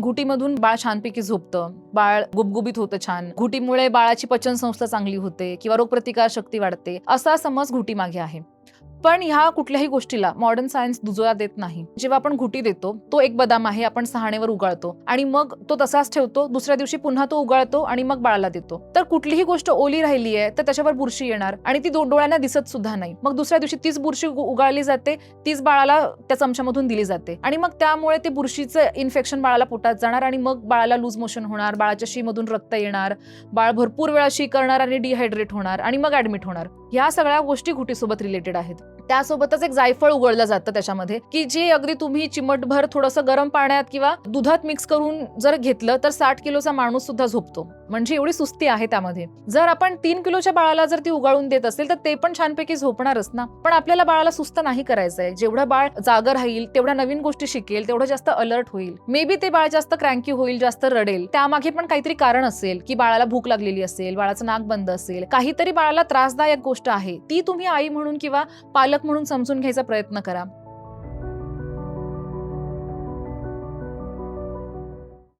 घुटीमधून बाळ छानपैकी झोपतं. बाळ गुबगुबीत होतं छान. घुटीमुळे बाळाची पचन संस्था चांगली होते किंवा रोगप्रतिकार शक्ती वाढते असा समज घुटी मागे आहे. पण ह्या कुठल्याही गोष्टीला मॉडर्न सायन्स दुजोरा देत नाही. जेव्हा आपण घुटी देतो तो एक बदाम आहे आपण सहाणेवर उगाळतो. आणि मग तो तसाच ठेवतो दुसऱ्या दिवशी पुन्हा तो उगाळतो आणि मग बाळाला देतो. तर कुठलीही गोष्ट ओली राहिली आहे तर त्याच्यावर बुरशी येणार आणि ती डोळ्यांना दिसत सुद्धा नाही. मग दुसऱ्या दिवशी तीच बुरशी उगाळली जाते तीच बाळाला त्या चमच्यामधून दिली जाते. आणि मग त्यामुळे ते बुरशीचं इन्फेक्शन बाळाला पोटात जाणार आणि मग बाळाला लूज मोशन होणार बाळाच्या शीमधून रक्त येणार बाळ भरपूर वेळा शी करणार आणि डिहायड्रेट होणार आणि मग ऍडमिट होणार. ह्या सगळ्या गोष्टी घुटीसोबत रिलेटेड आहेत. त्यासोबतच एक जायफळ उघडलं जातं त्याच्यामध्ये की जे अगदी तुम्ही चिमटभर थोडंसं गरम पाण्यात किंवा दुधात मिक्स करून जर घेतलं तर साठ किलोचा माणूस सुद्धा झोपतो. म्हणजे एवढी सुस्ती आहे त्यामध्ये. जर आपण तीन किलोच्या बाळाला जर ती उगाळून देत असेल तर ते पण छानपैकी झोपणारच ना. पण आपल्याला बाळाला सुस्त नाही करायचंय. जेवढं बाळ जागर राहील तेवढ्या नवीन गोष्टी शिकेल तेवढं जास्त अलर्ट होईल. मे बी ते बाळ जास्त क्रँकी होईल जास्त रडेल. त्यामागे पण काहीतरी कारण असेल की बाळाला भूक लागलेली असेल बाळाचं नाक बंद असेल. काहीतरी बाळाला त्रासदायक गोष्ट आहे. ती तुम्ही आई म्हणून किंवा पालक म्हणून समजून घ्यायचा प्रयत्न करा.